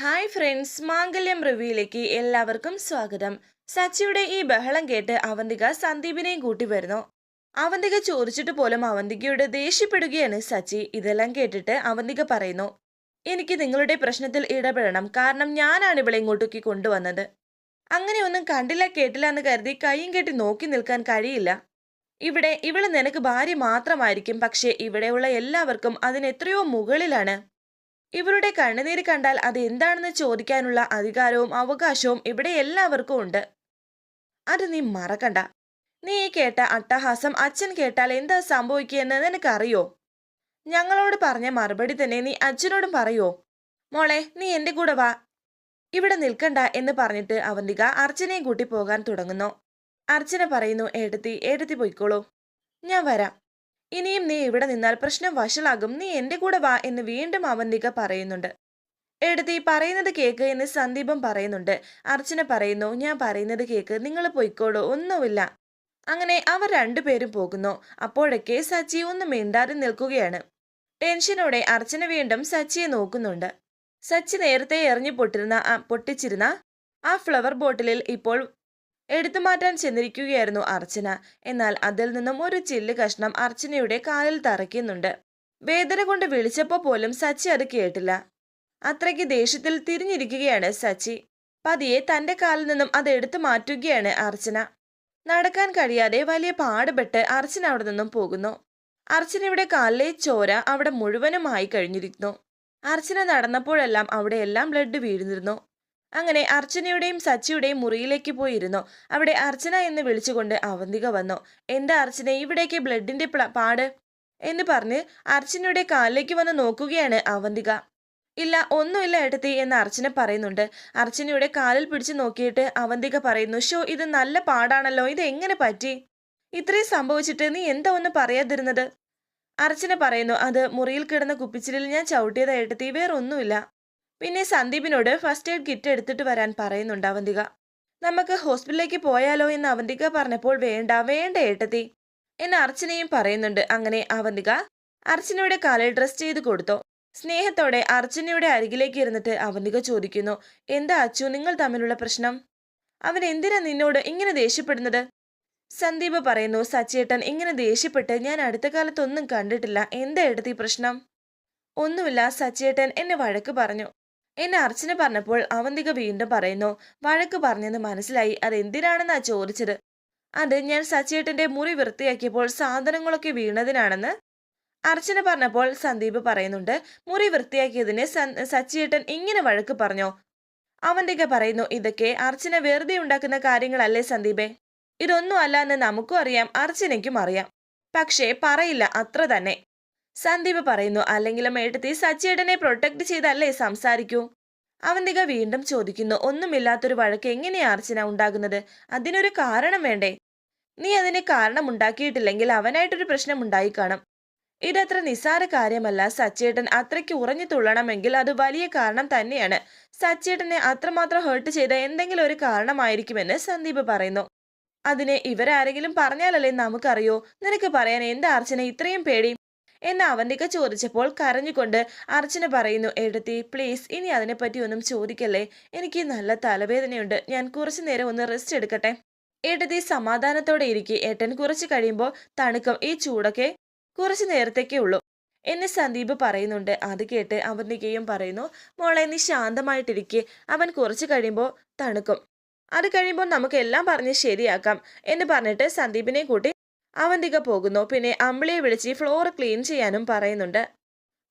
Hi friends മാംഗല്യം റിവ്യൂയിലേക്ക് എല്ലാവർക്കും സ്വാഗതം. സച്ചിയുടെ ഈ ബഹളം കേട്ട് അവന്തിക സന്ദീപിനെയും കൂട്ടി വരുന്നു. അവന്തിക ചോദിച്ചിട്ട് പോലും അവന്തികയോട് ദേഷ്യപ്പെടുകയാണ് സച്ചി. ഇതെല്ലാം കേട്ടിട്ട് അവന്തിക പറയുന്നു എനിക്ക് നിങ്ങളുടെ പ്രശ്നത്തിൽ ഇടപെടണം. കാരണം ഞാനാണ് ഇവിടെ ഇങ്ങോട്ടേക്ക് കൊണ്ടുവന്നത്. അങ്ങനെയൊന്നും കണ്ടില്ല കേട്ടില്ല എന്ന് കരുതി കൈയും കെട്ടി നോക്കി നിൽക്കാൻ കഴിയില്ല. ഇവിടെ ഇവൾ നിനക്ക് ഭാര്യ മാത്രമായിരിക്കും. പക്ഷേ ഇവിടെയുള്ള എല്ലാവർക്കും അതിനെത്രയോ മുകളിലാണ്. ഇവരുടെ കണ്ണുനീര് കണ്ടാൽ അത് എന്താണെന്ന് ചോദിക്കാനുള്ള അധികാരവും അവകാശവും ഇവിടെ എല്ലാവർക്കും ഉണ്ട്. അത് നീ മറക്കണ്ട. നീ കേട്ട അട്ടഹാസം അച്ഛൻ കേട്ടാൽ എന്താ സംഭവിക്കുകയെന്ന് നിനക്കറിയോ? ഞങ്ങളോട് പറഞ്ഞ മറുപടി തന്നെ നീ അച്ഛനോടും പറയോ? മോളെ നീ എന്റെ കൂടെ വാ. ഇവിടെ നിൽക്കണ്ട എന്ന് പറഞ്ഞിട്ട് അവന്തിക അർച്ചനയും കൂട്ടി പോകാൻ തുടങ്ങുന്നു. അർച്ചന പറയുന്നു ഏടത്തി ഏടത്തി പൊയ്ക്കോളൂ. ഞാൻ വരാം. ഇനിയും നീ ഇവിടെ നിന്നാൽ പ്രശ്നം വഷളാകും. നീ എന്റെ കൂടെ വാ എന്ന് വീണ്ടും അവന്തിക പറയുന്നുണ്ട്. എടുത്തി പറയുന്നത് കേക്ക് എന്ന് സന്ദീപം പറയുന്നുണ്ട്. അർച്ചന പറയുന്നു ഞാൻ പറയുന്നത് കേക്ക് നിങ്ങൾ പൊയ്ക്കോളൂ ഒന്നുമില്ല. അങ്ങനെ അവർ രണ്ടുപേരും പോകുന്നു. അപ്പോഴൊക്കെ സച്ചി ഒന്ന് മിണ്ടാതെ നിൽക്കുകയാണ്. ടെൻഷനോടെ അർച്ചന വീണ്ടും സച്ചിയെ നോക്കുന്നുണ്ട്. സച്ചി നേരത്തെ എറിഞ്ഞു പൊട്ടിരുന്ന പൊട്ടിച്ചിരുന്ന ആ ഫ്ലവർ ബോട്ടിലിൽ ഇപ്പോൾ എടുത്തു മാറ്റാൻ ചെന്നിരിക്കുകയായിരുന്നു അർച്ചന. എന്നാൽ അതിൽ നിന്നും ഒരു ചില്ല് കഷ്ണം അർച്ചനയുടെ കാലിൽ തറയ്ക്കുന്നുണ്ട്. വേദന കൊണ്ട് വിളിച്ചപ്പോൾ പോലും സച്ചി അത് കേട്ടില്ല. അത്രയ്ക്ക് ദേഷ്യത്തിൽ തിരിഞ്ഞിരിക്കുകയാണ് സച്ചി. പതിയെ തന്റെ കാലിൽ നിന്നും അത് എടുത്തു മാറ്റുകയാണ് അർച്ചന. നടക്കാൻ കഴിയാതെ വലിയ പാടുപെട്ട് അർച്ചന അവിടെ നിന്നും പോകുന്നു. അർച്ചനയുടെ കാലിലെ ചോര അവിടെ മുഴുവനുമായി കഴിഞ്ഞിരിക്കുന്നു. അർച്ചന നടന്നപ്പോഴെല്ലാം അവിടെയെല്ലാം ബ്ലഡ് വീഴുന്നിരുന്നു. അങ്ങനെ അർച്ചനയുടെയും സച്ചിയുടെയും മുറിയിലേക്ക് പോയിരുന്നു. അവിടെ അർച്ചന എന്ന് വിളിച്ചുകൊണ്ട് അവന്തിക വന്നു. എന്താ അർച്ചന ഇവിടേക്ക് ബ്ലഡിന്റെ പാട് എന്ന് പറഞ്ഞ് അർച്ചനയുടെ കാലിലേക്ക് വന്ന് നോക്കുകയാണ് അവന്തിക. ഇല്ല ഒന്നുമില്ല ഏട്ടത്തി എന്ന് അർച്ചന പറയുന്നുണ്ട്. അർച്ചനയുടെ കാലിൽ പിടിച്ചു നോക്കിയിട്ട് അവന്തിക പറയുന്നു ഷോ ഇത് നല്ല പാടാണല്ലോ ഇത് എങ്ങനെ പറ്റി? ഇത്രയും സംഭവിച്ചിട്ട് നീ എന്താ ഒന്ന് പറയാതിരുന്നത് അർച്ചന പറയുന്നു അത് മുറിയിൽ കിടന്ന കുപ്പിച്ചിലിൽ ഞാൻ ചവിട്ടിയത് ഏട്ടത്തി വേറൊന്നുമില്ല. പിന്നെ സന്ദീപിനോട് ഫസ്റ്റ് എയ്ഡ് കിറ്റ് എടുത്തിട്ട് വരാൻ പറയുന്നുണ്ട് അവന്തിക. നമുക്ക് ഹോസ്പിറ്റലിലേക്ക് പോയാലോ എന്ന് അവന്തിക പറഞ്ഞപ്പോൾ വേണ്ട വേണ്ട ഏട്ടത്തി എന്ന് അർച്ചനയും പറയുന്നുണ്ട്. അങ്ങനെ അവന്തിക അർച്ചനയുടെ കാലിൽ ഡ്രസ് ചെയ്ത് കൊടുത്തു. സ്നേഹത്തോടെ അർച്ചനയുടെ അരികിലേക്ക് ഇരുന്നിട്ട് അവന്തിക ചോദിക്കുന്നു എന്താ അച്ചു നിങ്ങൾ തമ്മിലുള്ള പ്രശ്നം? അവൻ എന്തിനാ നിന്നോട് ഇങ്ങനെ ദേഷ്യപ്പെടുന്നത്? സന്ദീപ് പറയുന്നു സച്ചേട്ടൻ ഇങ്ങനെ ദേഷ്യപ്പെട്ട് ഞാൻ അടുത്ത കാലത്തൊന്നും കണ്ടിട്ടില്ല. എന്താ എടുത്തി പ്രശ്നം? ഒന്നുമില്ല സച്ചേട്ടൻ എന്നെ വഴക്ക് പറഞ്ഞു. എന്നെ അർച്ചന പറഞ്ഞപ്പോൾ അവന്തിക വീണ്ടും പറയുന്നു വഴക്ക് പറഞ്ഞെന്ന് മനസ്സിലായി. അത് എന്തിനാണെന്നാ ചോദിച്ചത്? അത് ഞാൻ സച്ചേട്ടന്റെ മുറി വൃത്തിയാക്കിയപ്പോൾ സാധനങ്ങളൊക്കെ വീണതിനാണെന്ന്? അർച്ചന പറഞ്ഞപ്പോൾ സന്ദീപ് പറയുന്നുണ്ട് മുറി വൃത്തിയാക്കിയതിന് സച്ചിയേട്ടൻ ഇങ്ങനെ വഴക്ക് പറഞ്ഞോ? അവന്തിക പറയുന്നു ഇതൊക്കെ അർച്ചന വെറുതെ ഉണ്ടാക്കുന്ന കാര്യങ്ങളല്ലേ സന്ദീപേ. ഇതൊന്നും അല്ല എന്ന് നമുക്കും അറിയാം അർച്ചനയ്ക്കും അറിയാം. പക്ഷേ പറയില്ല അത്ര തന്നെ. സന്ദീപ് പറയുന്നു അല്ലെങ്കിലും ഏട്ടത്തി സച്ചിയേട്ടനെ പ്രൊട്ടക്ട് ചെയ്തല്ലേ സംസാരിക്കൂ? അവന്തിക വീണ്ടും ചോദിക്കുന്നു ഒന്നുമില്ലാത്തൊരു വഴക്ക് എങ്ങനെയാ അർച്ചന ഉണ്ടാകുന്നത്? അതിനൊരു കാരണം വേണ്ടേ? നീ അതിന് കാരണം ഉണ്ടാക്കിയിട്ടില്ലെങ്കിൽ അവനായിട്ടൊരു പ്രശ്നം ഉണ്ടായി കാണും. ഇതത്ര നിസ്സാര കാര്യമല്ല. സച്ചേട്ടൻ അത്രയ്ക്ക് ഉറഞ്ഞു തുള്ളണമെങ്കിൽ അത് വലിയ കാരണം തന്നെയാണ്. സച്ചേട്ടനെ അത്രമാത്രം ഹേർട്ട് ചെയ്ത എന്തെങ്കിലും ഒരു കാരണമായിരിക്കുമെന്ന് സന്ദീപ് പറയുന്നു. അതിനെ ഇവരാരെങ്കിലും പറഞ്ഞാലല്ലേ നമുക്കറിയോ. നിനക്ക് പറയാൻ എന്താ അർച്ചന ഇത്രയും പേടി? എന്ന് അവന്തിക ചോദിച്ചപ്പോൾ കരഞ്ഞുകൊണ്ട് അർച്ചന പറയുന്നു എടുത്തി പ്ലീസ് ഇനി അതിനെപ്പറ്റി ഒന്നും ചോദിക്കല്ലേ? എനിക്ക് നല്ല തലവേദനയുണ്ട്. ഞാൻ കുറച്ചു നേരം ഒന്ന് റെസ്റ്റ് എടുക്കട്ടെ എടുത്തി സമാധാനത്തോടെ ഇരിക്കെ. ഏട്ടൻ കുറച്ച് കഴിയുമ്പോൾ തണുക്കും ഈ ചൂടൊക്കെ കുറച്ചു നേരത്തേക്കേ ഉള്ളൂ എന്നെ സന്ദീപ് പറയുന്നുണ്ട്. അത് കേട്ട് അവന്തികയും പറയുന്നു മോളെ നീ ശാന്തമായിട്ടിരിക്കെ. അവൻ കുറച്ച് കഴിയുമ്പോൾ തണുക്കും. അത് കഴിയുമ്പോൾ നമുക്ക് എല്ലാം പറഞ്ഞ് ശരിയാക്കാം എന്ന് പറഞ്ഞിട്ട് സന്ദീപിനെ കൂട്ടി അവന്തിക പോകുന്നു. പിന്നെ അമ്പിളിയെ വിളിച്ച് ഫ്ലോർ ക്ലീൻ ചെയ്യാനും പറയുന്നുണ്ട്.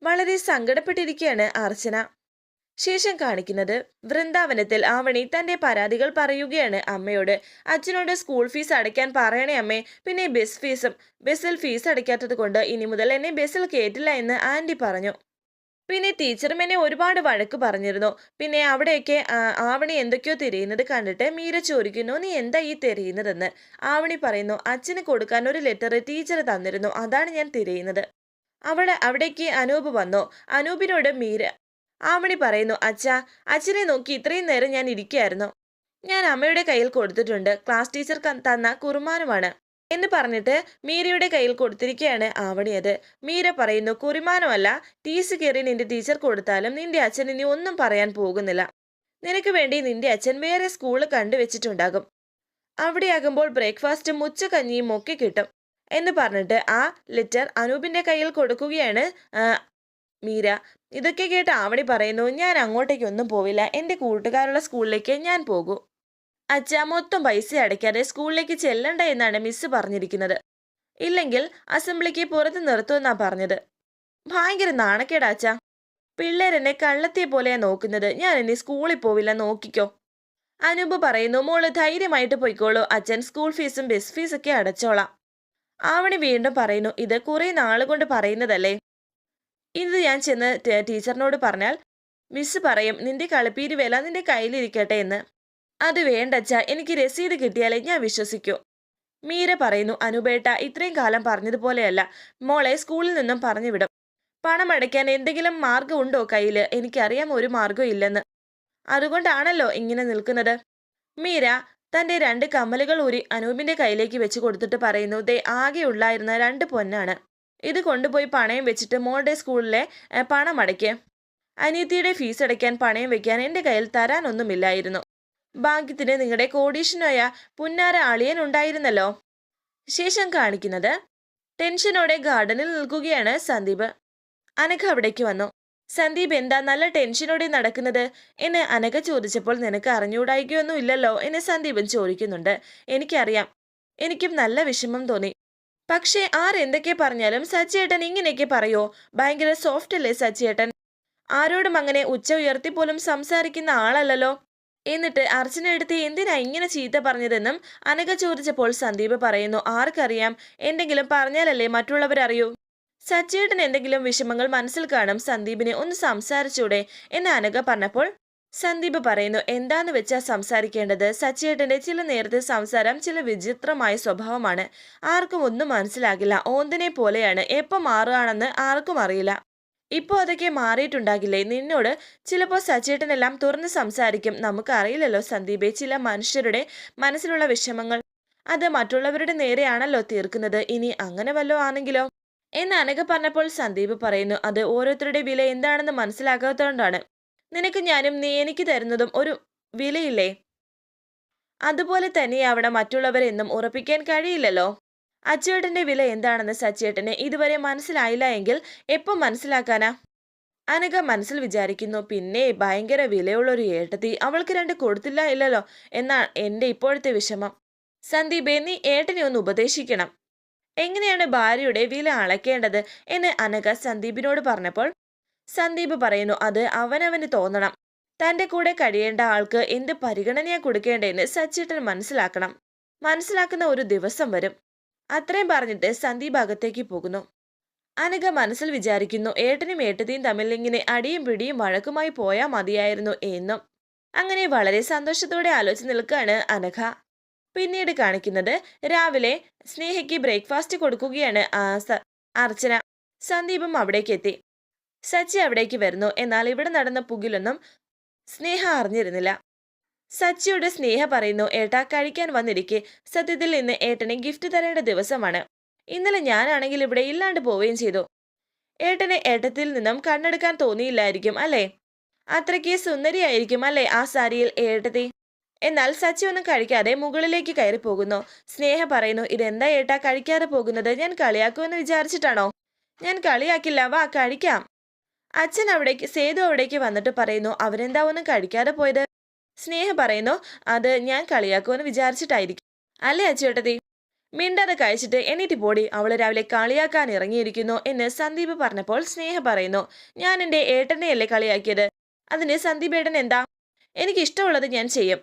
വളരെ സങ്കടപ്പെട്ടിരിക്കുകയാണ് അർച്ചന. ശേഷം കാണിക്കുന്നത് വൃന്ദാവനത്തിൽ ആവണി തന്റെ പരാതികൾ പറയുകയാണ് അമ്മയോട്. അച്ഛനോട് സ്കൂൾ ഫീസ് അടയ്ക്കാൻ പറയണേ അമ്മേ. പിന്നെ ബസ് ഫീസും ബസ്സിൽ ഫീസ് അടയ്ക്കാത്തത് കൊണ്ട് ഇനി മുതൽ എന്നെ ബസ്സിൽ കയറ്റില്ല എന്ന് ആന്റി പറഞ്ഞു. പിന്നെ ടീച്ചറും എന്നെ ഒരുപാട് വഴക്ക് പറഞ്ഞിരുന്നു. പിന്നെ അവിടെയൊക്കെ ആവണി എന്തൊക്കെയോ തിരയുന്നത് കണ്ടിട്ട് മീര ചോദിക്കുന്നു നീ എന്താ ഈ തിരയുന്നതെന്ന്? ആവണി പറയുന്നു അച്ഛന് കൊടുക്കാൻ ഒരു ലെറ്റർ ടീച്ചർ തന്നിരുന്നു അതാണ് ഞാൻ തിരയുന്നത്. അവിടെ അവിടേക്ക് അനൂപ് വന്നു. അനൂപിനോട് മീര ആവണി പറയുന്നു അച്ഛാ അച്ഛനെ നോക്കി ഇത്രയും നേരം ഞാൻ ഇരിക്കുകയായിരുന്നു ഞാൻ അമ്മയുടെ കയ്യിൽ കൊടുത്തിട്ടുണ്ട്. ക്ലാസ് ടീച്ചർ തന്ന കുറുമാനുമാണ്. എന്ന് പറഞ്ഞിട്ട് മീരയുടെ കയ്യിൽ കൊടുത്തിരിക്കുകയാണ് ആവണി അത് മീര പറയുന്നു കുറിമാനമല്ല ടീസ് കയറി നിന്റെ ടീച്ചർ കൊടുത്താലും നിന്റെ അച്ഛൻ ഇനി ഒന്നും പറയാൻ പോകുന്നില്ല. നിനക്ക് വേണ്ടി നിന്റെ അച്ഛൻ വേറെ സ്കൂൾ കണ്ടുവച്ചിട്ടുണ്ടാകും. അവിടെയാകുമ്പോൾ ബ്രേക്ക്ഫാസ്റ്റും ഉച്ചക്കഞ്ഞിയും ഒക്കെ കിട്ടും. എന്ന് പറഞ്ഞിട്ട് ആ ലെറ്റർ അനൂപിന്റെ കയ്യിൽ കൊടുക്കുകയാണ് മീര. ഇതൊക്കെ കേട്ട് ആവണി പറയുന്നു ഞാൻ അങ്ങോട്ടേക്കൊന്നും പോവില്ല. എന്റെ കൂട്ടുകാരുള്ള സ്കൂളിലേക്ക് ഞാൻ പോകൂ. അച്ഛ മൊത്തം പൈസ അടയ്ക്കാതെ സ്കൂളിലേക്ക് ചെല്ലണ്ട എന്നാണ് മിസ് പറഞ്ഞിരിക്കുന്നത്. ഇല്ലെങ്കിൽ അസംബ്ലിക്ക് പുറത്ത് നിർത്തുമെന്നാ പറഞ്ഞത്. ഭയങ്കര നാണക്കേടാ അച്ഛ. പിള്ളേരെന്നെ കള്ളത്തെ പോലെയാ നോക്കുന്നത്. ഞാൻ ഇനി സ്കൂളിൽ പോവില്ല നോക്കിക്കോ. അനൂപ് പറയുന്നു മോൾ ധൈര്യമായിട്ട് പോയിക്കോളൂ. അച്ഛൻ സ്കൂൾ ഫീസും ബസ് ഫീസൊക്കെ അടച്ചോളാം. ആവണി വീണ്ടും പറയുന്നു ഇത് കുറെ നാളുകൊണ്ട് പറയുന്നതല്ലേ? ഇത് ഞാൻ ചെന്ന് ടീച്ചറിനോട് പറഞ്ഞാൽ മിസ് പറയും നിന്റെ കളിപ്പീര് വില നിന്റെ കയ്യിലിരിക്കട്ടെ എന്ന്. അത് വേണ്ടച്ച എനിക്ക് രസീത് കിട്ടിയാലേ ഞാൻ വിശ്വസിക്കൂ. മീര പറയുന്നു അനുപേട്ട ഇത്രയും കാലം പറഞ്ഞതുപോലെയല്ല. മോളെ സ്കൂളിൽ നിന്നും പറഞ്ഞു വിടും പണം അടയ്ക്കാൻ എന്തെങ്കിലും മാർഗമുണ്ടോ കയ്യിൽ എനിക്കറിയാം ഒരു മാർഗം ഇല്ലെന്ന്. അതുകൊണ്ടാണല്ലോ ഇങ്ങനെ നിൽക്കുന്നത്. മീര തന്റെ രണ്ട് കമ്മലുകൾ ഊരി അനൂപിന്റെ കയ്യിലേക്ക് വെച്ച് കൊടുത്തിട്ട് പറയുന്നു ദേ ആകെ ഉള്ളായിരുന്ന രണ്ട് പൊന്നാണ്. ഇത് കൊണ്ടുപോയി പണയം വെച്ചിട്ട് മോളുടെ സ്കൂളിലെ പണം അടയ്ക്ക്. ഫീസ് അടയ്ക്കാൻ പണയം വെക്കാൻ എന്റെ കയ്യിൽ തരാനൊന്നുമില്ലായിരുന്നു ഭാഗ്യത്തിന് നിങ്ങളുടെ കോടീഷനായ പുന്നാര അളിയൻ ഉണ്ടായിരുന്നല്ലോ. ശേഷം കാണിക്കുന്നത് ടെൻഷനോടെ ഗാർഡനിൽ നിൽക്കുകയാണ് സന്ദീപ്. അനഘ അവിടേക്ക് വന്നു. സന്ദീപ് എന്താ നല്ല ടെൻഷനോടെ നടക്കുന്നത്? എന്നെ അനഘ ചോദിച്ചപ്പോൾ നിനക്ക് അറിഞ്ഞുകൂടായിക്കൊന്നും ഇല്ലല്ലോ? എന്നെ സന്ദീപൻ ചോദിക്കുന്നുണ്ട്. എനിക്കറിയാം. എനിക്കും നല്ല വിഷമം തോന്നി. പക്ഷേ ആരെന്തൊക്കെ പറഞ്ഞാലും സച്ചിയേട്ടൻ ഇങ്ങനെയൊക്കെ പറയോ? ഭയങ്കര സോഫ്റ്റ് അല്ലേ സച്ചിയേട്ടൻ? ആരോടും അങ്ങനെ ഉച്ച ഉയർത്തി പോലും സംസാരിക്കുന്ന ആളല്ലല്ലോ? എന്നിട്ട് അർച്ചന എന്തിനാ ഇങ്ങനെ ചീത്ത പറഞ്ഞതെന്നും അനഘ ചോദിച്ചപ്പോൾ സന്ദീപ് പറയുന്നു ആർക്കറിയാം എന്തെങ്കിലും പറഞ്ഞാലല്ലേ മറ്റുള്ളവരറിയൂ. സച്ചേട്ടൻ എന്തെങ്കിലും വിഷമങ്ങൾ മനസ്സിൽ കാണും സന്ദീപിനെ ഒന്ന് സംസാരിച്ചൂടെ എന്ന് അനഘ പറഞ്ഞപ്പോൾ സന്ദീപ് പറയുന്നു എന്താന്ന് വെച്ചാൽ സംസാരിക്കേണ്ടത്? സച്ചേട്ടന്റെ ചില നേരത്തെ സംസാരം ചില വിചിത്രമായ സ്വഭാവമാണ്. ആർക്കും ഒന്നും മനസ്സിലാകില്ല. ഓന്തിനെ പോലെയാണ്. എപ്പോൾ മാറുകയാണെന്ന് ആർക്കും അറിയില്ല. ഇപ്പോൾ അതൊക്കെ മാറിയിട്ടുണ്ടാകില്ലേ? നിന്നോട് ചിലപ്പോൾ സച്ചേട്ടനെല്ലാം തുറന്ന് സംസാരിക്കും. നമുക്കറിയില്ലല്ലോ സന്ദീപെ ചില മനുഷ്യരുടെ മനസ്സിലുള്ള വിഷമങ്ങൾ. അത് മറ്റുള്ളവരുടെ നേരെയാണല്ലോ തീർക്കുന്നത്. ഇനി അങ്ങനെ വല്ലോ ആണെങ്കിലോ? എന്ന് അനഘ പറഞ്ഞപ്പോൾ സന്ദീപ് പറയുന്നു അത് ഓരോരുത്തരുടെ വില എന്താണെന്ന് മനസ്സിലാകാത്തതുകൊണ്ടാണ് നിനക്ക് ഞാനും നീ എനിക്ക് തരുന്നതും ഒരു വിലയില്ലേ? അതുപോലെ തന്നെയാവണം മറ്റുള്ളവരെന്നും ഉറപ്പിക്കാൻ കഴിയില്ലല്ലോ. അച്ചേട്ടന്റെ വില എന്താണെന്ന് സച്ചേട്ടന് ഇതുവരെ മനസ്സിലായില്ല എങ്കിൽ എപ്പം മനസ്സിലാക്കാനാ? അനഘ മനസ്സിൽ വിചാരിക്കുന്നു പിന്നെ ഭയങ്കര വിലയുള്ളൊരു ഏട്ടത്തി അവൾക്ക് രണ്ട് കൊടുത്തില്ല ഇല്ലല്ലോ എന്നാ എന്റെ ഇപ്പോഴത്തെ വിഷമം. സന്ദീപെ നീ ഏട്ടനെ ഒന്ന് ഉപദേശിക്കണം. എങ്ങനെയാണ് ഭാര്യയുടെ വില അളക്കേണ്ടത്? എന്ന് അനഘ സന്ദീപിനോട് പറഞ്ഞപ്പോൾ സന്ദീപ് പറയുന്നു അത് അവനവന് തോന്നണം. തന്റെ കൂടെ കഴിയേണ്ട ആൾക്ക് എന്ത് പരിഗണനയാ കൊടുക്കേണ്ടതെന്ന് സച്ചേട്ടൻ മനസ്സിലാക്കണം. മനസ്സിലാക്കുന്ന ഒരു ദിവസം വരും. അത്രയും പറഞ്ഞിട്ട് സന്ദീപ് അകത്തേക്ക് പോകുന്നു. അനഘ മനസ്സിൽ വിചാരിക്കുന്നു ഏട്ടനും ഏട്ടത്തിയും തമ്മിൽ ഇങ്ങനെ അടിയും പിടിയും വഴക്കുമായി പോയാൽ മതിയായിരുന്നു എന്നും. അങ്ങനെ വളരെ സന്തോഷത്തോടെ ആലോചിച്ച് നിൽക്കുകയാണ് അനഘ. പിന്നീട് കാണിക്കുന്നത് രാവിലെ സ്നേഹയ്ക്ക് ബ്രേക്ക്ഫാസ്റ്റ് കൊടുക്കുകയാണ് അർച്ചന. സന്ദീപും അവിടേക്ക് എത്തി. സച്ചി അവിടേക്ക് വരുന്നു. എന്നാൽ ഇവിടെ നടന്ന പുകിലൊന്നും സ്നേഹ അറിഞ്ഞിരുന്നില്ല. സച്ചിയോട് സ്നേഹ പറയുന്നു ഏട്ടാ കഴിക്കാൻ വന്നിരിക്കെ. സത്യത്തിൽ നിന്ന് ഏട്ടനെ ഗിഫ്റ്റ് തരേണ്ട ദിവസമാണ്. ഇന്നലെ ഞാനാണെങ്കിൽ ഇവിടെ ഇല്ലാണ്ട് പോവുകയും ചെയ്തു. ഏട്ടനെ ഏട്ടത്തിൽ നിന്നും കണ്ണെടുക്കാൻ തോന്നിയില്ലായിരിക്കും അല്ലേ? അത്രയ്ക്ക് സുന്ദരിയായിരിക്കും അല്ലേ ആ സാരിയിൽ ഏട്ടത്തി? എന്നാൽ സച്ചി ഒന്നും കഴിക്കാതെ മുകളിലേക്ക് കയറി പോകുന്നു. സ്നേഹ പറയുന്നു ഇതെന്താ ഏട്ടാ കഴിക്കാതെ പോകുന്നത്? ഞാൻ കളിയാക്കുമെന്ന് വിചാരിച്ചിട്ടാണോ? ഞാൻ കളിയാക്കില്ല വാ കഴിക്കാം. അച്ഛൻ അവിടേക്ക് സേതു അവിടേക്ക് വന്നിട്ട് പറയുന്നു അവരെന്താ ഒന്നും കഴിക്കാതെ പോയത്? സ്നേഹ പറയുന്നു അത് ഞാൻ കളിയാക്കുമെന്ന് വിചാരിച്ചിട്ടായിരിക്കും. അല്ലേ അച്ചേട്ടത്തി? മിണ്ടാതെ കഴിച്ചിട്ട് എണീറ്റ് പോടി. അവൾ രാവിലെ കളിയാക്കാൻ ഇറങ്ങിയിരിക്കുന്നു എന്ന് സന്ദീപ് പറഞ്ഞപ്പോൾ സ്നേഹ പറയുന്നു ഞാൻ എന്റെ ഏട്ടനെയല്ലേ കളിയാക്കിയത്? അതിന് സന്ദീപ് ഏട്ടൻ എന്താ? എനിക്ക് ഇഷ്ടമുള്ളത് ഞാൻ ചെയ്യും.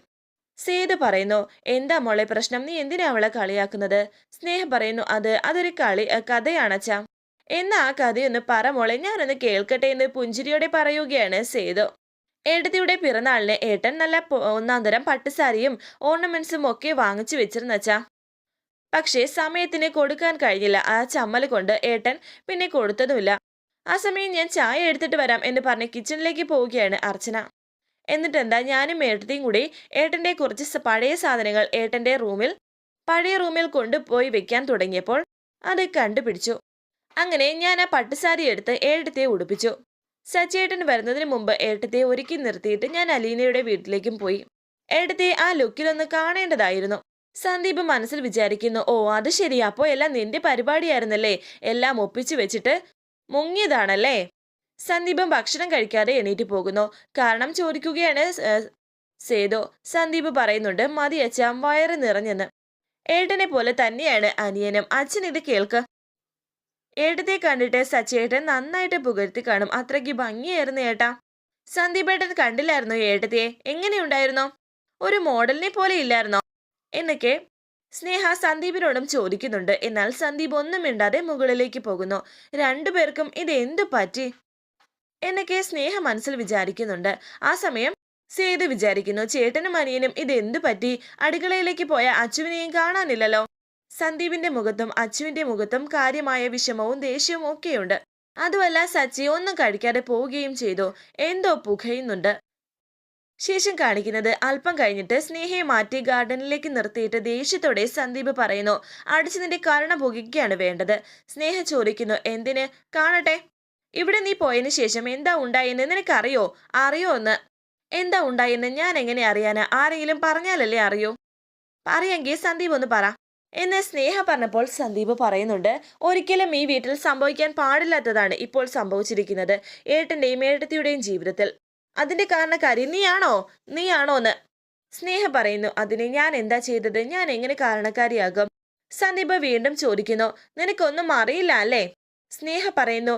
സേതു പറയുന്നു എന്താ മോളെ പ്രശ്നം? നീ എന്തിനാ അവളെ കളിയാക്കുന്നത്? സ്നേഹ പറയുന്നു അത് അതൊരു കളി കഥയാണച്ചാ. എന്നാ ആ കഥയൊന്ന് പറ മോളെ. ഞാനൊന്ന് കേൾക്കട്ടെ എന്ന് പുഞ്ചിരിയോടെ പറയുകയാണ് സേതു. ഏട്ടത്തിയുടെ പിറന്നാളിന് ഏട്ടൻ നല്ല ഒന്നാം തരം പട്ടുസാരിയും ഓർണമെന്റ്സും ഒക്കെ വാങ്ങിച്ചു വെച്ചിരുന്നച്ചാ പക്ഷേ സമയത്തിന് കൊടുക്കാൻ കഴിഞ്ഞില്ല. ആ ചമ്മൽ കൊണ്ട് ഏട്ടൻ പിന്നെ കൊടുത്തതുമില്ല. ആ സമയം ഞാൻ ചായ എടുത്തിട്ട് വരാം എന്ന് പറഞ്ഞ് കിച്ചണിലേക്ക് പോവുകയാണ് അർച്ചന. എന്നിട്ടെന്താ ഞാനും ഏട്ടത്തെയും കൂടി ഏട്ടന്റെ കുറച്ച് പഴയ സാധനങ്ങൾ ഏട്ടന്റെ റൂമിൽ പഴയ റൂമിൽ കൊണ്ടുപോയി വെക്കാൻ തുടങ്ങിയപ്പോൾ അത് കണ്ടുപിടിച്ചു. അങ്ങനെ ഞാൻ ആ പട്ടുസാരി എടുത്ത് ഏട്ടത്തെ ഉടുപ്പിച്ചു. സച്ചേട്ടൻ വരുന്നതിന് മുമ്പ് ഏട്ടത്തെ ഒരുക്കി നിർത്തിയിട്ട് ഞാൻ അലീനയുടെ വീട്ടിലേക്കും പോയി. ഏട്ടത്തെ ആ ലുക്കിലൊന്ന് കാണേണ്ടതായിരുന്നു. സന്ദീപ് മനസ്സിൽ വിചാരിക്കുന്നു ഓ അത് ശരി. അപ്പോ എല്ലാം നിന്റെ പരിപാടിയായിരുന്നല്ലേ? എല്ലാം ഒപ്പിച്ചു വെച്ചിട്ട് മുങ്ങിയതാണല്ലേ? സന്ദീപം ഭക്ഷണം കഴിക്കാതെ എണീറ്റ് പോകുന്നു. കാരണം ചോദിക്കുകയാണ് സേതോ സന്ദീപ് പറയുന്നുണ്ട്. മതി അച്ഛ. വയറ് നിറഞ്ഞെന്ന്. ഏട്ടനെ പോലെ തന്നെയാണ് അനിയനും. അച്ഛൻ ഇത് കേൾക്ക്. ഏട്ടത്തെ കണ്ടിട്ട് സച്ചേട്ടൻ നന്നായിട്ട് പുകഴ്ത്തി കാണും. അത്രയ്ക്ക് ഭംഗിയായിരുന്നു ഏട്ടാ. സന്ദീപേട്ടൻ കണ്ടില്ലായിരുന്നോ ഏട്ടത്തിയെ? എങ്ങനെയുണ്ടായിരുന്നോ? ഒരു മോഡലിനെ പോലെ ഇല്ലായിരുന്നോ? എന്നൊക്കെ സ്നേഹ സന്ദീപിനോടും ചോദിക്കുന്നുണ്ട്. എന്നാൽ സന്ദീപ് ഒന്നും മിണ്ടാതെ മുകളിലേക്ക് പോകുന്നു. രണ്ടുപേർക്കും ഇത് എന്തു പറ്റി? എന്നൊക്കെ സ്നേഹ മനസ്സിൽ വിചാരിക്കുന്നുണ്ട്. ആ സമയം സേതു വിചാരിക്കുന്നു ചേട്ടനും അനിയനും ഇത് എന്തു പറ്റി? അടുക്കളയിലേക്ക് പോയ അച്ചുവിനെയും കാണാനില്ലല്ലോ. സന്ദീപിന്റെ മുഖത്തും അച്ചുവിന്റെ മുഖത്തും കാര്യമായ വിഷമവും ദേഷ്യവും ഒക്കെയുണ്ട്. അതുമല്ല സച്ചി ഒന്നും കഴിക്കാതെ പോവുകയും ചെയ്തു. എന്തോ പുകയുന്നുണ്ട്. ശേഷം കാണിക്കുന്നത് അല്പം കഴിഞ്ഞിട്ട് സ്നേഹയെ മാറ്റി ഗാർഡനിലേക്ക് നിർത്തിയിട്ട് ദേഷ്യത്തോടെ സന്ദീപ് പറയുന്നു അടിച്ചു നിന്റെ കരുണ പുകയ്ക്കുകയാണ് വേണ്ടത്. സ്നേഹ ചോദിക്കുന്നു എന്തിന്? കാണട്ടെ. ഇവിടെ നീ പോയതിനു ശേഷം എന്താ ഉണ്ടായെന്ന് നിനക്കറിയോ? അറിയോ എന്ന്? എന്താ ഉണ്ടായെന്ന് ഞാൻ എങ്ങനെ അറിയാനാ? ആരെങ്കിലും പറഞ്ഞാലല്ലേ അറിയൂ. പറയെങ്കിൽ സന്ദീപ് ഒന്ന് പറ. എന്ന് സ്നേഹ പറഞ്ഞപ്പോൾ സന്ദീപ് പറയുന്നുണ്ട് ഒരിക്കലും ഈ വീട്ടിൽ സംഭവിക്കാൻ പാടില്ലാത്തതാണ് ഇപ്പോൾ സംഭവിച്ചിരിക്കുന്നത്. ഏട്ടന്റെയും ഏട്ടത്തിയുടെയും ജീവിതത്തിൽ. അതിന്റെ കാരണക്കാരി നീയാണോ? നീയാണോ എന്ന് സ്നേഹ പറയുന്നു അതിന് ഞാൻ എന്താ ചെയ്തത്? ഞാൻ എങ്ങനെ കാരണക്കാരിയാകും? സന്ദീപ് വീണ്ടും ചോദിക്കുന്നു നിനക്കൊന്നും അറിയില്ല അല്ലേ? സ്നേഹ പറയുന്നു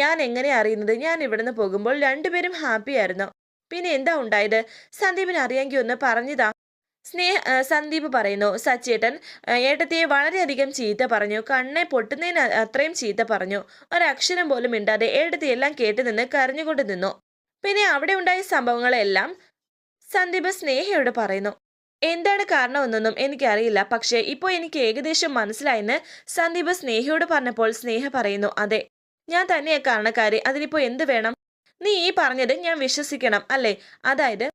ഞാൻ എങ്ങനെ അറിയുന്നത്? ഞാൻ ഇവിടുന്ന് പോകുമ്പോൾ രണ്ടുപേരും ഹാപ്പിയായിരുന്നു. പിന്നെ എന്താ ഉണ്ടായത്? സന്ദീപിന് അറിയാമെങ്കിൽ ഒന്ന് പറഞ്ഞതാ. സ്നേഹ സന്ദീപ് പറയുന്നു സച്ചേട്ടൻ ഏട്ടത്തിയെ വളരെയധികം ചീത്ത പറഞ്ഞു കണ്ണെ പൊട്ടുന്നതിന് അത്രയും ചീത്ത പറഞ്ഞു. ഒരക്ഷരം പോലും മിണ്ടാതെ ഏട്ടത്തിയെല്ലാം കേട്ട് നിന്ന് കരഞ്ഞുകൊണ്ട് നിന്നു. പിന്നെ അവിടെ ഉണ്ടായ സംഭവങ്ങളെല്ലാം സന്ദീപ് സ്നേഹയോട് പറയുന്നു. എന്താണ് കാരണമെന്നൊന്നും എനിക്കറിയില്ല. പക്ഷേ ഇപ്പോൾ എനിക്ക് ഏകദേശം മനസ്സിലായെന്ന് സന്ദീപ് സ്നേഹയോട് പറഞ്ഞപ്പോൾ സ്നേഹ പറയുന്നു അതെ ഞാൻ തന്നെയാ കാരണക്കാരി. അതിനിപ്പോ എന്ത് വേണം? നീ ഈ പറഞ്ഞത് ഞാൻ വിശ്വസിക്കണം അല്ലേ? അതായത്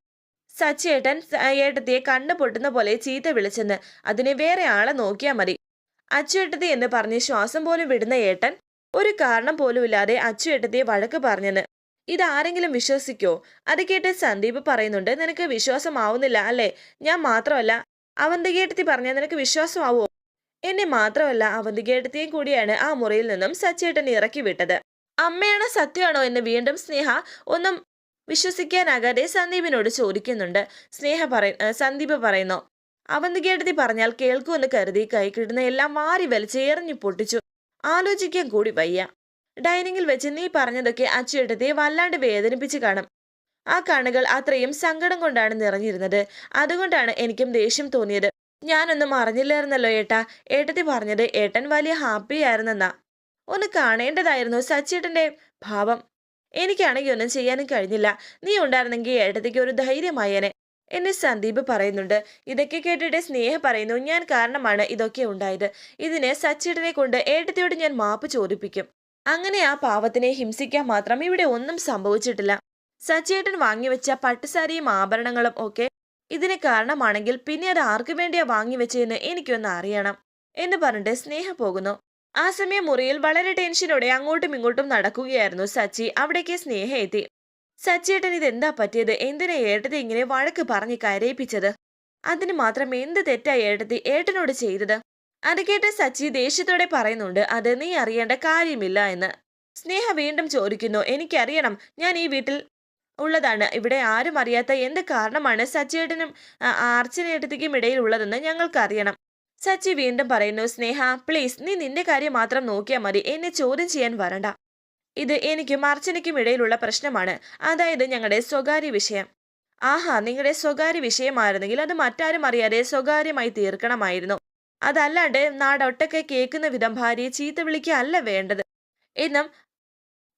സച്ചേട്ടൻ ഏട്ടത്തിയെ കണ്ണു പൊട്ടുന്ന പോലെ ചീത്ത വിളിച്ചെന്ന് അതിനെ വേറെ ആളെ നോക്കിയാൽ മതി. അച്ചുവേട്ടത്തി എന്ന് പറഞ്ഞ് ശ്വാസം പോലും വിടുന്ന ഏട്ടൻ ഒരു കാരണം പോലുമില്ലാതെ അച്ചുവേട്ടത്തിയെ വഴക്ക് പറഞ്ഞെന്ന്. ഇതാരെങ്കിലും വിശ്വസിക്കോ? അത് കേട്ട് സന്ദീപ് പറയുന്നുണ്ട് നിനക്ക് വിശ്വാസമാവുന്നില്ല അല്ലേ? ഞാൻ മാത്രമല്ല അവന്തികേട്ടത്തി പറഞ്ഞാൽ നിനക്ക് വിശ്വാസമാവോ എന്നെ മാത്രമല്ല അവന്തികേട്ടത്തിയും കൂടിയാണ് ആ മുറിയിൽ നിന്നും സച്ചേട്ടൻ ഇറക്കി വിട്ടത്. അമ്മയാണോ സത്യമാണോ? എന്ന് വീണ്ടും സ്നേഹ ഒന്നും വിശ്വസിക്കാനാകാതെ സന്ദീപിനോട് ചോദിക്കുന്നുണ്ട്. സ്നേഹ പറയ സന്ദീപ് പറയുന്നു അവന്തികേട്ടത്തി പറഞ്ഞാൽ കേൾക്കുമെന്ന് കരുതി കൈ കിട്ടുന്ന എല്ലാം മാറി വലിച്ച് എറിഞ്ഞു പൊട്ടിച്ചു. ആലോചിക്കാൻ കൂടി വയ്യ. ഡൈനിങ്ങിൽ വെച്ച് നീ പറഞ്ഞതൊക്കെ അച്ചുവേട്ടത്തെ വല്ലാണ്ട് വേദനിപ്പിച്ച് കാണും. ആ കണ്ണുകൾ അത്രയും സങ്കടം കൊണ്ടാണ് നിറഞ്ഞിരുന്നത്. അതുകൊണ്ടാണ് എനിക്കും ദേഷ്യം തോന്നിയത്. ഞാനൊന്നും അറിഞ്ഞില്ലായിരുന്നല്ലോ ഏട്ടാ. ഏട്ടത്തി പറഞ്ഞത് ഏട്ടൻ വലിയ ഹാപ്പി ആയിരുന്നെന്നാ. ഒന്ന് കാണേണ്ടതായിരുന്നു സച്ചേട്ടന്റെ ഭാവം. എനിക്കാണെങ്കിൽ ഒന്നും ചെയ്യാനും കഴിഞ്ഞില്ല. നീ ഉണ്ടായിരുന്നെങ്കിൽ ഏട്ടത്തേക്ക് ഒരു ധൈര്യമായേനെ. എന്നെ സന്ദീപ് പറയുന്നുണ്ട്. ഇതൊക്കെ കേട്ടിട്ട് സ്നേഹ പറയുന്നു. ഞാൻ കാരണമാണ് ഇതൊക്കെ ഉണ്ടായത്. ഇതിനെ സച്ചിടനെ കൊണ്ട് ഏട്ടത്തിയോട് ഞാൻ മാപ്പ് ചോദിപ്പിക്കും. അങ്ങനെ ആ പാവത്തിനെ ഹിംസിക്കാൻ മാത്രം ഇവിടെ ഒന്നും സംഭവിച്ചിട്ടില്ല. സച്ചേട്ടൻ വാങ്ങിവെച്ച പട്ടുസാരിയും ആഭരണങ്ങളും ഒക്കെ ഇതിന് കാരണമാണെങ്കിൽ പിന്നെ അത് ആർക്കു വേണ്ടിയാ വാങ്ങിവെച്ചതെന്ന് എനിക്കൊന്ന് അറിയണം എന്ന് പറഞ്ഞിട്ട് സ്നേഹ പോകുന്നു. ആ സമയം മുറിയിൽ വളരെ ടെൻഷനോടെ അങ്ങോട്ടും ഇങ്ങോട്ടും നടക്കുകയായിരുന്നു സച്ചി. അവിടേക്ക് സ്നേഹ എത്തി. സച്ചിയേട്ടൻ എന്താ പറ്റിയത്? എന്തിനാ ഏട്ടത്തി ഇങ്ങനെ വഴക്ക് പറഞ്ഞ് കരയിപ്പിച്ചത്? അതിന് മാത്രം എന്ത് തെറ്റാ ഏട്ടത്തി? ഏട്ടനോട് ചെയ്തത്? അത് കേട്ട് സച്ചി ദേഷ്യത്തോടെ പറയുന്നുണ്ട്. അത് നീ അറിയേണ്ട കാര്യമില്ല എന്ന്. സ്നേഹ വീണ്ടും ചോദിക്കുന്നു. എനിക്കറിയണം. ഞാൻ ഈ വീട്ടിൽ ഉള്ളതാണ്. ഇവിടെ ആരും അറിയാത്ത എന്ത് കാരണമാണ് സച്ചിയേട്ടനും അർച്ചനേട്ടത്തിക്കും ഇടയിൽ ഉള്ളതെന്ന് ഞങ്ങൾക്കറിയണം. സച്ചി വീണ്ടും പറയുന്നു സ്നേഹ പ്ലീസ് നീ നിന്റെ കാര്യം മാത്രം നോക്കിയാൽ മതി. എന്നെ ചോദ്യം ചെയ്യാൻ വരണ്ട. ഇത് എനിക്കും അർച്ചനയ്ക്കും ഇടയിലുള്ള പ്രശ്നമാണ്. അതായത് ഞങ്ങളുടെ സ്വകാര്യ വിഷയം. ആഹാ നിങ്ങളുടെ സ്വകാര്യ വിഷയമായിരുന്നെങ്കിൽ അത് മറ്റാരും അറിയാതെ സ്വകാര്യമായി തീർക്കണമായിരുന്നു. അതല്ലാണ്ട് നാടൊട്ടൊക്കെ കേൾക്കുന്ന വിധം ഭാര്യയെ ചീത്ത വിളിക്കുകയല്ല വേണ്ടത്. എന്നും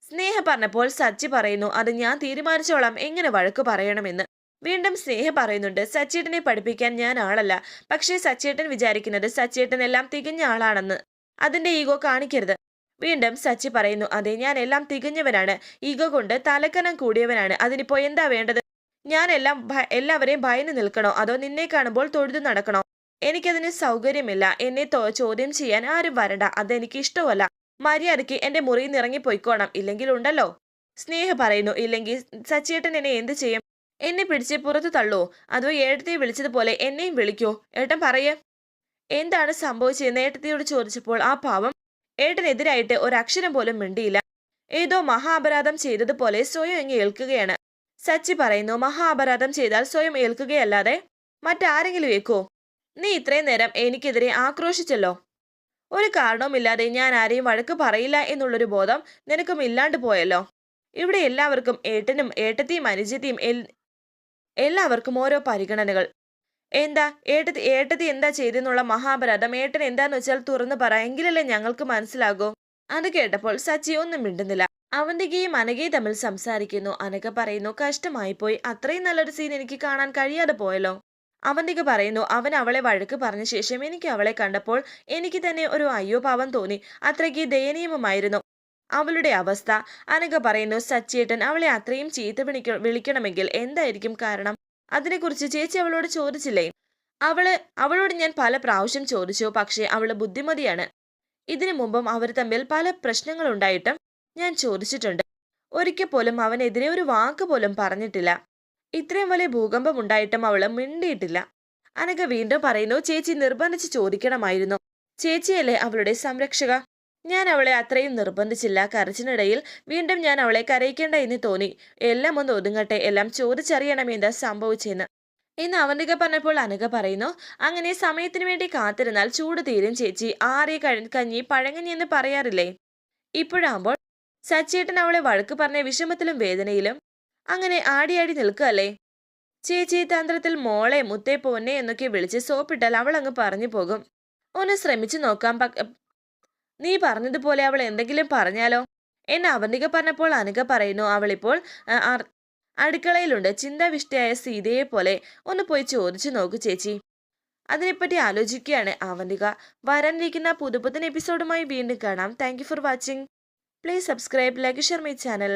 സ്നേഹ പറഞ്ഞപ്പോൾ സച്ചി പറയുന്നു അത് ഞാൻ തീരുമാനിച്ചോളാം. എങ്ങനെ വഴക്ക് പറയണമെന്ന്? വീണ്ടും സ്നേഹ പറയുന്നുണ്ട് സച്ചേട്ടനെ പഠിപ്പിക്കാൻ ഞാൻ ആളല്ല. പക്ഷേ സച്ചേട്ടൻ വിചാരിക്കുന്നത് സച്ചേട്ടൻ എല്ലാം തികഞ്ഞ ആളാണെന്ന്. അതിന്റെ ഈഗോ കാണിക്കരുത്. വീണ്ടും സച്ചി പറയുന്നു അതെ ഞാൻ എല്ലാം തികഞ്ഞവനാണ്. ഈഗോ കൊണ്ട് തലക്കനം കൂടിയവനാണ്. അതിനിപ്പോ എന്താ വേണ്ടത്? ഞാൻ എല്ലാം എല്ലാവരെയും ഭയന്ന് നിൽക്കണോ? അതോ നിന്നെ കാണുമ്പോൾ തൊഴുതു നടക്കണോ? എനിക്കതിന് സൗകര്യമില്ല. എന്നെ ചോദ്യം ചെയ്യാൻ ആരും വരണ്ട. അതെനിക്ക് ഇഷ്ടമല്ല. മര്യാദയ്ക്ക് എന്റെ മുറിയിൽ നിന്ന് ഇറങ്ങിപ്പോയിക്കോണം. ഇല്ലെങ്കിൽ ഉണ്ടല്ലോ? സ്നേഹ പറയുന്നു ഇല്ലെങ്കിൽ സച്ചിയേട്ടൻ എന്നെ എന്ത് ചെയ്യും? എന്നെ പിടിച്ച് പുറത്തു തള്ളോ. അതോ ഏട്ടത്തെ വിളിച്ചതുപോലെ എന്നെയും വിളിക്കോ. ഏട്ടൻ പറയേ. എന്താണ് സംഭവിച്ചതെന്ന് ഏട്ടത്തിയോട് ചോദിച്ചപ്പോൾ ആ പാവം ഏട്ടനെതിരായിട്ട് ഒരക്ഷരം പോലും മിണ്ടിയില്ല. ഏതോ മഹാ അപരാധം ചെയ്തതുപോലെ സ്വയം അങ്ങ് ഏൽക്കുകയാണ്. സച്ചി പറയുന്നു മഹാ അപരാധം ചെയ്താൽ സ്വയം ഏൽക്കുകയല്ലാതെ മറ്റാരെങ്കിലും ഏക്കോ നീ ഇത്രയും നേരം എനിക്കെതിരെ ആക്രോശിച്ചല്ലോ. ഒരു കാരണവുമില്ലാതെ ഞാൻ ആരെയും വഴക്ക് പറയില്ല എന്നുള്ളൊരു ബോധം നിനക്കും ഇല്ലാണ്ട് പോയല്ലോ. ഇവിടെ എല്ലാവർക്കും ഏട്ടനും ഏട്ടത്തെയും അനുജത്തിയും എല്ലാവർക്കും ഓരോ പരിഗണനകൾ. എന്താ? ഏട്ടത്തി ഏട്ടത്തി എന്താ ചെയ്തെന്നുള്ള മഹാപരാധം ഏട്ടൻ എന്താന്ന് വെച്ചാൽ തുറന്നു പറ എങ്കിലല്ലേ ഞങ്ങൾക്ക് മനസ്സിലാകൂ. അത് കേട്ടപ്പോൾ സച്ചി ഒന്നും മിണ്ടുന്നില്ല. അവന്തികയും അനഘയും തമ്മിൽ സംസാരിക്കുന്നു. അനഘ പറയുന്നു കഷ്ടമായി പോയി അത്രയും നല്ലൊരു സീൻ എനിക്ക് കാണാൻ കഴിയാതെ പോയല്ലോ. അവന്തിക പറയുന്നു അവൻ അവളെ വഴക്ക് പറഞ്ഞ ശേഷം എനിക്ക് അവളെ കണ്ടപ്പോൾ എനിക്ക് തന്നെ ഒരു അയ്യോ പാവം തോന്നി. അത്രയ്ക്ക് ദയനീയമായിരുന്നു അവളുടെ അവസ്ഥ. അനഘ പറയുന്നു സച്ചേട്ടൻ അവളെ അത്രയും ചീത്ത വിളിക്ക വിളിക്കണമെങ്കിൽ എന്തായിരിക്കും കാരണം? അതിനെക്കുറിച്ച് ചേച്ചി അവളോട് ചോദിച്ചില്ലേ? അവൾ അവളോട് ഞാൻ പല പ്രാവശ്യം ചോദിച്ചു പക്ഷേ അവൾ ബുദ്ധിമതിയാണ്. ഇതിനു മുമ്പും അവർ തമ്മിൽ പല പ്രശ്നങ്ങളുണ്ടായിട്ടും ഞാൻ ചോദിച്ചിട്ടുണ്ട്. ഒരിക്കൽ പോലും അവനെതിരെ ഒരു വാക്ക് പോലും പറഞ്ഞിട്ടില്ല. ഇത്രയും വലിയ ഭൂകമ്പം ഉണ്ടായിട്ടും അവൾ മിണ്ടിയിട്ടില്ല. അനക വീണ്ടും പറയുന്നു ചേച്ചി നിർബന്ധിച്ച് ചോദിക്കണമായിരുന്നു. ചേച്ചിയല്ലേ അവളുടെ സംരക്ഷക ഞാൻ അവളെ അത്രയും നിർബന്ധിച്ചില്ല. കരച്ചിനിടയിൽ വീണ്ടും ഞാൻ അവളെ കരയിക്കേണ്ട എന്ന് തോന്നി. എല്ലാം ഒന്ന് ഒതുങ്ങട്ടെ. എല്ലാം ചോദിച്ചറിയണം എന്താ സംഭവിച്ചെന്ന്. എന്ന് അവന്തിക പറഞ്ഞപ്പോൾ അനുക പറയുന്നു അങ്ങനെ സമയത്തിന് വേണ്ടി കാത്തിരുന്നാൽ ചൂട് തീരും ചേച്ചി. കഴി കഞ്ഞി പഴങ്ങഞ്ഞി എന്ന് പറയാറില്ലേ? ഇപ്പോഴാകുമ്പോൾ സച്ചേട്ടൻ അവളെ വഴക്ക് പറഞ്ഞ വിഷമത്തിലും വേദനയിലും അങ്ങനെ ആടിയാടി നിൽക്കുകയല്ലേ? ചേച്ചി തന്ത്രത്തിൽ മോളെ മുത്തേ പൊന്നെ എന്നൊക്കെ വിളിച്ച് സോപ്പിട്ടാൽ അവൾ അങ്ങ് പറഞ്ഞു പോകും. ഒന്ന് ശ്രമിച്ചു നോക്കാം. നീ പറഞ്ഞതുപോലെ അവൾ എന്തെങ്കിലും പറഞ്ഞാലോ? എന്നെ അവന്തിക പറഞ്ഞപ്പോൾ അനുക പറയുന്നു അവളിപ്പോൾ അടുക്കളയിലുണ്ട്. ചിന്താവിഷ്ടയായ സീതയെ പോലെ ഒന്ന് പോയി ചോദിച്ചു നോക്കൂ ചേച്ചി. അതിനെപ്പറ്റി ആലോചിക്കുകയാണ് അവന്തിക. വരാനിരിക്കുന്ന പുതുപുത്തൻ എപ്പിസോഡുമായി വീണ്ടും കാണാം. Thank for watching please subscribe like share my channel